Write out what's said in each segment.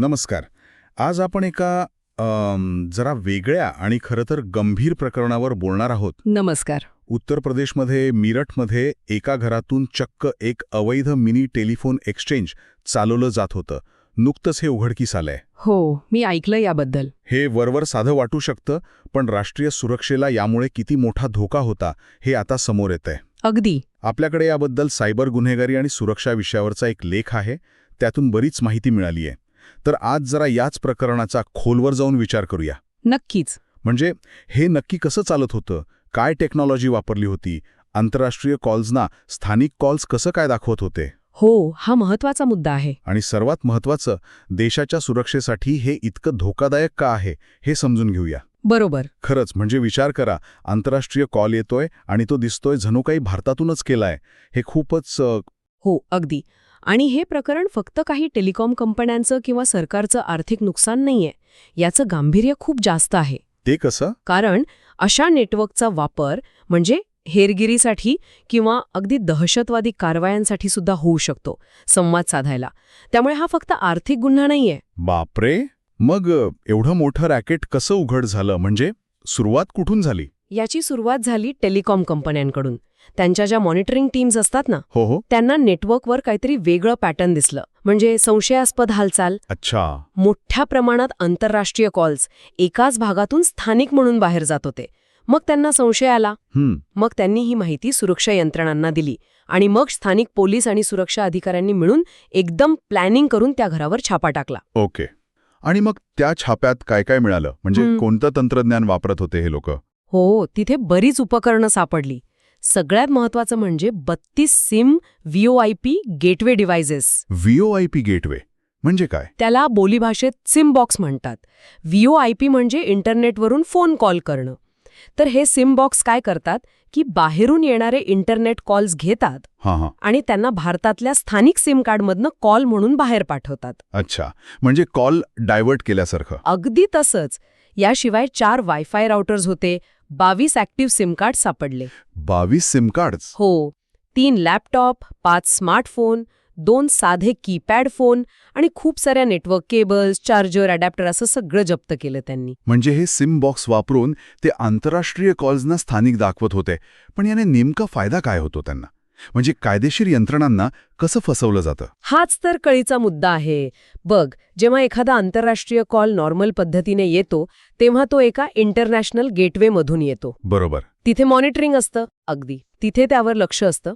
नमस्कार. आज आपण एका जरा वेगळ्या आणि खरं तर गंभीर प्रकरणावर बोलणार आहोत. नमस्कार. उत्तर प्रदेशमध्ये मीरठमध्ये एका घरातून चक्क एक अवैध मिनी टेलिफोन एक्सचेंज चालवलं जात होतं. नुकतंच हे उघडकीस आलंय. हो मी ऐकलं याबद्दल. हे वरवर साधं वाटू शकतं पण राष्ट्रीय सुरक्षेला यामुळे किती मोठा धोका होता हे आता समोर येतंय. अगदी. आपल्याकडे याबद्दल सायबर गुन्हेगारी आणि सुरक्षा विषयावरचा एक लेख आहे. त्यातून बरीच माहिती मिळाली आहे तर आज जरा याच प्रकरणाचा खोलवर जाऊन विचार करूया. नक्कीच. म्हणजे हे नक्की कसं चालत होतं? काय टेक्नॉलॉजी वापरली होती? आंतरराष्ट्रीय कॉल्सना स्थानिक कॉल्स कसं काय दाखवत होते? हो हा महत्त्वाचा मुद्दा आहे. आणि सर्वात महत्त्वाचं देशाच्या सुरक्षेसाठी हे इतकं धोकादायक का आहे हे समजून घेऊया. बरोबर. खरंच म्हणजे विचार करा आंतरराष्ट्रीय कॉल येतोय आणि तो दिसतोय जणू काही भारतातूनच केलाय. हे खूपच हो अगदी. आणि हे प्रकरण फक्त काही टेलिकॉम कंपन्यांचं किंवा सरकारचं आर्थिक नुकसान नाहीये याचं गांभीर्य खूप जास्त आहे. ते कसं? कारण अशा नेटवर्कचा वापर म्हणजे हेरगिरीसाठी किंवा अगदी दहशतवादी कारवायांसाठी सुद्धा होऊ शकतो संवाद साधायला. त्यामुळे हा फक्त आर्थिक गुन्हा नाहीये. बापरे! मग एवढं मोठं रॅकेट कसं उघड झालं? म्हणजे सुरुवात कुठून झाली? याची सुरुवात झाली टेलिकॉम कंपन्यांकडून. त्यांच्या ज्या मॉनिटरिंग टीम्स असतात ना हो हो. त्यांना नेटवर्कवर काहीतरी वेगळं पॅटर्न दिसलं. म्हणजे संशयास्पद हालचाल अच्छा. मोठ्या प्रमाणात आंतरराष्ट्रीय कॉल्स एकाच भागातून स्थानिक म्हणून बाहेर जात होते. मग त्यांना संशय आला. हम्म. मग त्यांनी ही माहिती सुरक्षा यंत्रणांना दिली आणि मग स्थानिक पोलीस आणि सुरक्षा अधिकाऱ्यांनी मिळून एकदम प्लॅनिंग करून त्या घरावर छापा टाकला. ओके. आणि मग त्या छाप्यात काय काय मिळालं? म्हणजे. कोणतं तंत्रज्ञान वापरत होते हे लोक? हो तिथे बरीच उपकरणं सापडली. सगळ्यात महत्वाचं म्हणजे बत्तीस SIM VoIP gateway devices. VoIP gateway म्हणजे काय? त्याला बोलीभाषेत सिम बॉक्स म्हणतात. व्हीओआयपी म्हणजे इंटरनेटवरून फोन कॉल करणं. तर हे सिम बॉक्स काय करतात? की बाहेरून येणारे इंटरनेट कॉल्स घेतात आणि त्यांना भारतातल्या स्थानिक सिम कार्डमधनं कॉल म्हणून बाहेर पाठवतात. अच्छा म्हणजे कॉल डायव्हर्ट केल्यासारखं. अगदी तसंच. याशिवाय चार वायफाय राउटर्स होते बावीस ॲक्टिव्ह सिम कार्ड सापडले. बावीस सिम कार्ड्स? हो. तीन लॅपटॉप पाच स्मार्टफोन दोन साधे कीपॅड फोन आणि खूप साऱ्या नेटवर्क केबल्स चार्जर अडॅप्टर असं सगळं जप्त केलं त्यांनी. म्हणजे हे सिम बॉक्स वापरून ते आंतरराष्ट्रीय कॉल्सना स्थानिक दाखवत होते. पण याने नेमका फायदा काय होतो त्यांना? म्हणजे कायदेशीर यंत्रणांना कसं फसवलं जातं? हाच तर कळीचा मुद्दा आहे. बघ जेव्हा एखादा आंतरराष्ट्रीय कॉल नॉर्मल पद्धतीने येतो तेव्हा तो एका इंटरनॅशनल गेटवेमधून येतो. बरोबर. तिथे मॉनिटरिंग असतं अगदी. तिथे त्यावर लक्ष असतं.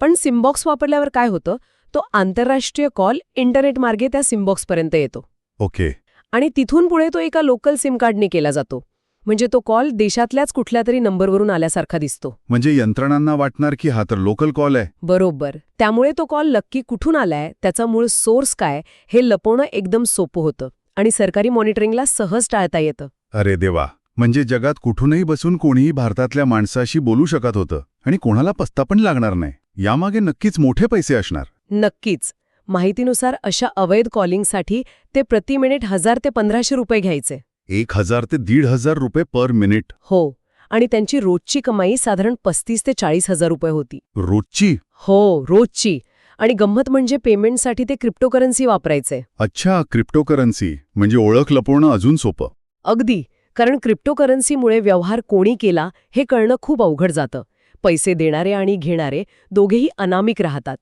पण सिमबॉक्स वापरल्यावर काय होतं? तो आंतरराष्ट्रीय कॉल इंटरनेट मार्गे त्या सिमबॉक्सपर्यंत येतो. ओके. आणि तिथून पुढे तो एका लोकल सिम कार्डने केला जातो. म्हणजे तो कॉल देशातल्याच कुठल्या तरी नंबरवरून आल्यासारखा दिसतो. म्हणजे यंत्रणांना वाटणार की हा तर लोकल कॉल आहे. बरोबर. त्यामुळे तो कॉल नक्की कुठून आलाय त्याचा मूळ सोर्स काय हे लपवणं एकदम सोपं होतं आणि सरकारी मॉनिटरिंगला सहज टाळता येतं. अरे देवा. म्हणजे जगात कुठूनही बसून कोणीही भारतातल्या माणसाशी बोलू शकत होतं आणि कोणाला पस्ता पण लागणार नाही. यामागे नक्कीच मोठे पैसे असणार. नक्कीच. माहितीनुसार अशा अवैध कॉलिंगसाठी ते प्रति मिनिट हजार ते पंधराशे रुपये घ्यायचे. एक हजार ते दीड हजार रुपये पर मिनिट. हो आणि त्यांची रोजची कमाई साधारण पस्तीस ते चाळीस हजार रुपये होती. रोजची? हो रोजची. आणि गंमत म्हणजे पेमेंटसाठी ते क्रिप्टोकरन्सी वापरायचे. अच्छा क्रिप्टोकरन्सी. म्हणजे ओळख लपवणं अजून सोपं. अगदी. कारण क्रिप्टोकरन्सीमुळे व्यवहार कोणी केला हे कळणं खूप अवघड जातं. पैसे देणारे आणि घेणारे दोघेही अनामिक राहतात.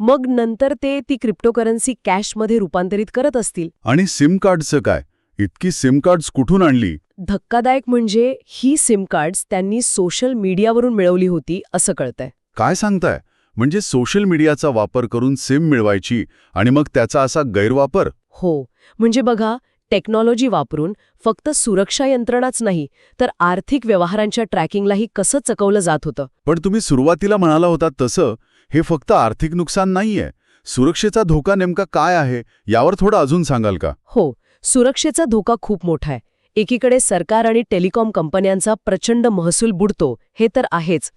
मग नंतर ते ती क्रिप्टोकरन्सी कॅशमध्ये रूपांतरित करत असतील. आणि सिम कार्डचं काय? इतकी सिम कार्ड्स कुठून आणली? धक्कादायक म्हणजे ही सिम कार्ड्स त्यांनी सोशल मीडियावरून मिळवली होती असं कळतंय. काय सांगताय? म्हणजे सोशल मीडियाचा वापर करून सिम मिळवायची आणि मग त्याचा असा गैरवापर? हो म्हणजे बघा टेक्नॉलॉजी वापरून फक्त सुरक्षा यंत्रणाच नाही तर आर्थिक व्यवहारांच्या ट्रॅकिंगलाही कसं चकवलं जात होतं? पण तुम्ही सुरुवातीला म्हणाला होता तसं हे फक्त आर्थिक नुकसान नाहीये. सुरक्षेचा धोका नेमका काय आहे यावर थोडं अजून सांगाल का? हो सुरक्षेचा धोका खूप मोठा आहे. एकीकडे सरकार आणि टेलिकॉम कंपन्यांचा प्रचंड महसूल बुडतो हे तर आहेच.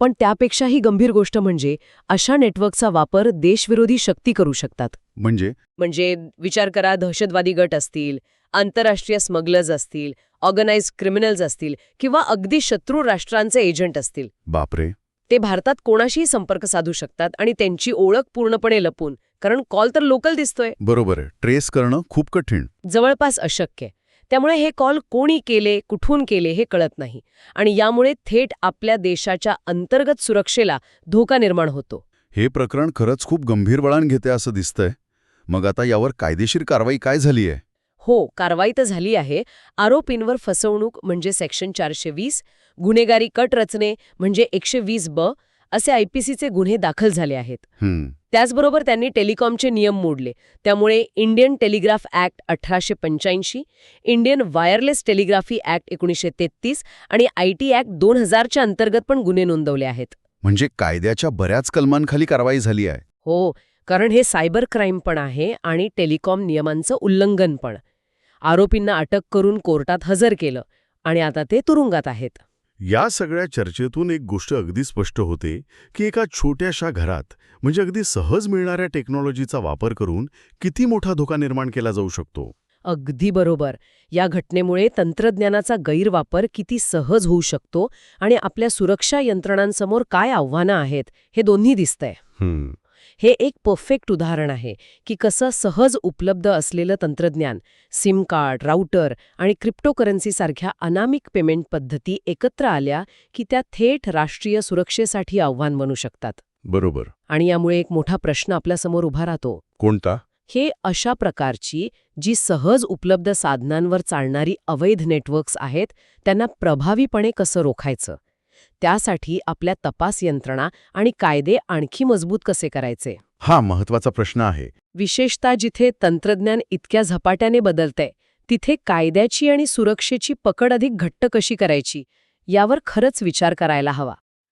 पण त्यापेक्षाही गंभीर गोष्ट म्हणजे अशा नेटवर्कचा वापर देशविरोधी शक्ती करू शकतात. म्हणजे? म्हणजे विचार करा दहशतवादी गट असतील आंतरराष्ट्रीय स्मगलर्स असतील ऑर्गनाइज क्रिमिनल्स असतील किंवा अगदी शत्रू राष्ट्रांचे एजंट असतील. बापरे. ते भारतात कोणाशीही संपर्क साधू शकतात आणि त्यांची ओळख पूर्णपणे लपून कारण कॉल तर लोकल दिसतोय. बरोबर आहे. ट्रेस करणं खूप कठीण. जवळपास अशक्य. त्यामुळे हे कॉल कोणी केले कुठून केले हे कळत नाही. आणि यामुळे थेट आपल्या देशाच्या अंतर्गत सुरक्षेला धोका निर्माण होतो. हे प्रकरण खरंच खूप गंभीर वळण घेते असं दिसतंय. मग आता यावर कायदेशीर कारवाई काय झाली आहे? हो कारवाई तर झाली आहे. आरोपींवर फसवणूक म्हणजे सेक्शन चारशे वीस गुन्हेगारी कट रचने म्हणजे एकशे वीस ब असे आयपीसीचे गुन्हे दाखल झाले आहेत. त्याचबरोबर त्यांनी टेलिकॉमचे नियम मोडले. त्यामुळे इंडियन टेलिग्राफ ॲक्ट अठराशे पंच्याऐंशी इंडियन वायरलेस टेलिग्राफी ॲक्ट एकोणीसशे तेहतीस आणि आय टी ॲक्ट दोन हजारच्या अंतर्गत पण गुन्हे नोंदवले आहेत. म्हणजे कायद्याच्या बऱ्याच कलमांखाली कारवाई झाली आहे. हो कारण हे सायबर क्राईम पण आहे आणि टेलिकॉम नियमांचं उल्लंघन पण. आरोपींना अटक करून कोर्टात हजर केलं आणि आता ते तुरुंगात आहेत. या सगळ्या चर्चेतून एक गोष्ट अगदी स्पष्ट होते की एका छोट्याशा घरात म्हणजे अगदी सहज मिळणाऱ्या टेक्नॉलॉजीचा वापर करून किती मोठा धोका निर्माण केला जाऊ शकतो? अगदी बरोबर. या घटनेमुळे तंत्रज्ञानाचा गैरवापर किती सहज होऊ शकतो आणि आपल्या सुरक्षा यंत्रणांसमोर काय आव्हानं आहेत हे दोन्ही दिसतंय. हे एक परफेक्ट उदाहरण आहे की कसं सहज उपलब्ध असलेलं तंत्रज्ञान सिम कार्ड राऊटर आणि क्रिप्टोकरन्सीसारख्या अनामिक पेमेंट पद्धती एकत्र आल्या की त्या थेट राष्ट्रीय सुरक्षेसाठी आव्हान बनू शकतात. बरोबर. आणि यामुळे एक मोठा प्रश्न आपल्यासमोर उभा राहतो. कोणता? हे अशा प्रकारची जी सहज उपलब्ध साधनांवर चालणारी अवैध नेटवर्क्स आहेत त्यांना प्रभावीपणे कसं रोखायचं? त्यासाठी आपल्या तपास यंत्रणा आणि कायदे आणखी मजबूत कसे करायचे? हा महत्त्वाचा प्रश्न आहे. विशेषतः जिथे तंत्रज्ञान इतक्या झपाट्याने बदलतंय तिथे कायद्याची आणि सुरक्षेची पकड अधिक घट्ट कशी करायची यावर खरंच विचार करायला हवा.